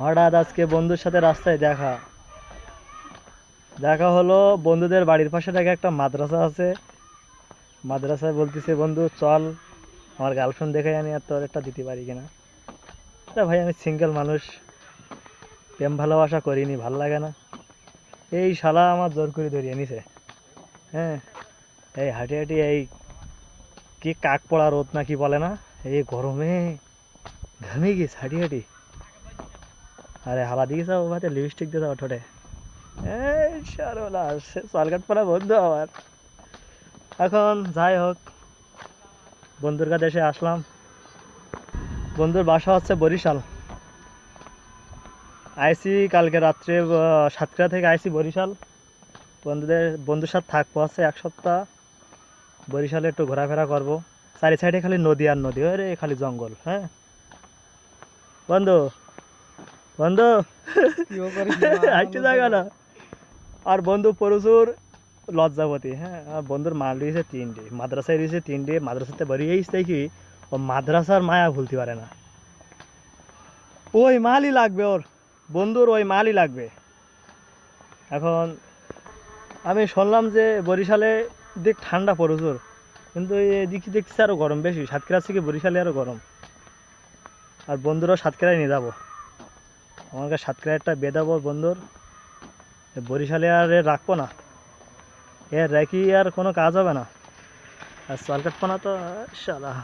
হঠাৎ আজকে বন্ধুর সাথে রাস্তায় দেখা। দেখা হলো বন্ধুদের বাড়ির পাশে নাকি একটা মাদ্রাসা আছে। মাদ্রাসায় বলতেছে, বন্ধু, চল, আমার গার্লফ্রেন্ড দেখে জানি আর তোর একটা দিতে পারি কিনা? তা ভাই, আমি সিঙ্গেল মানুষ। প্রেম, ভালোবাসা করিনি, ভালো লাগে না। এই শালা আমার জোর করে ধরিয়ে নিছে। হ্যাঁ এই হাঁটি হাঁটি এই কি কাক পড়া রোদ না কি বলে না? এই গরমে ঘামে গেছে হাঁটি হাঁটি। আরে হাওয়া দিয়েছে ভাতে লিপস্টিক দিয়ে ঠোঁটে। এই পড়া বন্ধু আমার। এখন যাই হোক, বন্ধুর কাছে এসে আসলাম। বন্ধুর বাসা হচ্ছে বরিশাল। আইসি কালকে রাত্রে সাতক্ষীরা থেকে আইসি বরিশাল। বন্ধুদের, বন্ধুর সাথে থাকব আছে এক সপ্তাহ। বরিশালে একটু ঘোরাফেরা করব। চারি সাইডে খালি নদী আর নদী রে খালি জঙ্গল হ্যাঁ? বন্ধু বন্ধু। হাঁটতে জায়গা না। আর বন্ধু প্রচুর লজ্জাপতি হ্যাঁ? আর বন্ধুর মাল রয়েছে তিনটে মাদ্রাসায় রয়েছে তিনটে মাদ্রাসাতে বেরিয়েই দেখি ও মাদ্রাসার মায়া ভুলতে পারে না। ওই মালই লাগবে ওর বন্ধুর ওই মালই লাগবে। এখন আমি শুনলাম যে বরিশালে দিক ঠান্ডা প্রচুর কিন্তু এদিকে দেখছি আরও গরম বেশি সাতক্ষীরা থেকে বরিশালে আরও গরম। আর বন্ধুরাও সাতক্ষীরায় নিয়ে যাব। আমাকে সাতক্ষীরা একটা বেদাবো বন্ধুর বরিশালে আর এ রাখব না। এ রেখি আর কোনো কাজ হবে না। আর সলকাটপনা তো, শালা।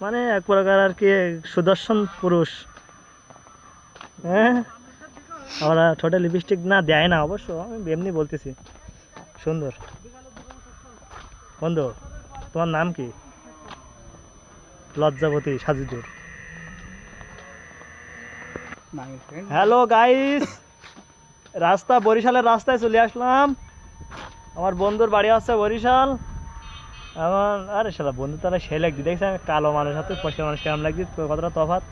মানে এক প্রকার আর কি সুদর্শন পুরুষ। হ্যাঁ আমরা ঠোঁটে লিপস্টিক না দেয় না, অবশ্য আমি এমনি বলতেছি। সুন্দর। বন্ধু, তোমার নাম কি? লজ্জাবতী সাজিদুর। হ্যালো গাইস রাস্তা, বরিশালের রাস্তায় চলে আসলাম। আমার বন্ধুর বাড়ি আছে বরিশাল। আমার, আরে শালা, বন্ধু তাহলে সে লাগছে। দেখছি আমি কালো মানুষ হাতে পয়সা মানুষ, কেমন লাগছে? কতটা তফাত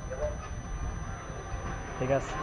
ঠিক আছে।